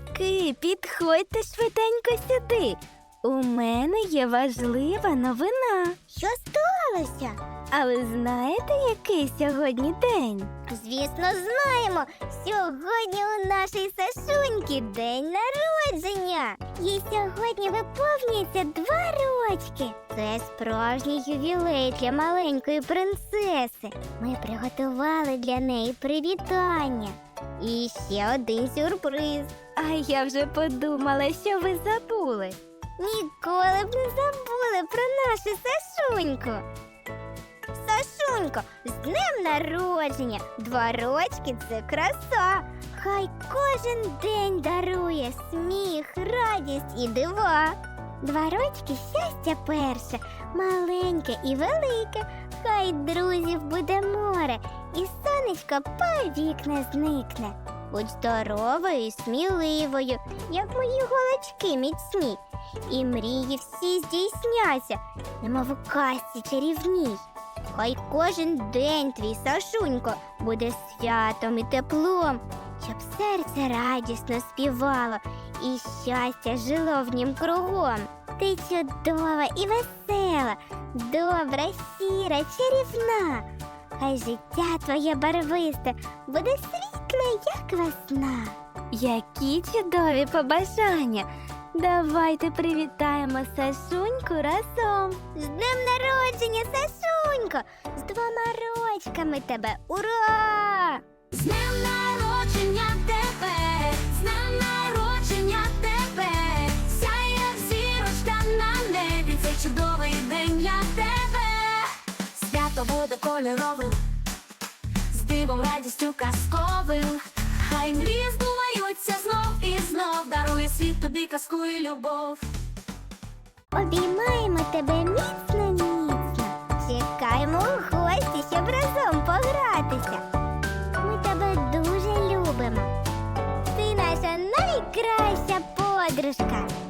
Малюки, підходьте швиденько сюди. У мене є важлива новина. Що сталося? А ви знаєте, який сьогодні день? Звісно, знаємо. Сьогодні у нашої Сашуньки день народження. Їй сьогодні виповнюється два рочки. Це справжній ювілей для маленької принцеси. Ми приготували для неї привітання. І ще один сюрприз. А я вже подумала, що ви забули. Ніколи б не забули про нашу Сашуньку. Сашунько, з днем народження! Два рочки це краса. Хай кожен день дарує сміх, радість і дива. Два рочки щастя перше, маленьке і велике. Хай друзів буде сонечко повік не зникне. Будь здоровою і сміливою, як мої голочки міцні. І мрії всі здійсняться, немов у казці чарівній. Хай кожен день твій Сашунько буде святом і теплом, щоб серце радісно співало і щастя жило в нім кругом. Ти чудова і весела, добра, сіра, чарівна. Хай життя твоє барвисте буде світле, як весна. Які чудові побажання! Давайте привітаємо Сашуньку разом. З днем народження, Сашунько! З двома рочками тебе! Ура! З днем народження Свято буде кольоровим, з дивом радістю казковим. Хай мрії збуваються знов і знов, дарує світ тобі казку і любов. Обіймаємо тебе міцно, міцно. Чекаємо у гості, щоб разом погратися. Ми тебе дуже любимо. Ти наша найкраща подружка.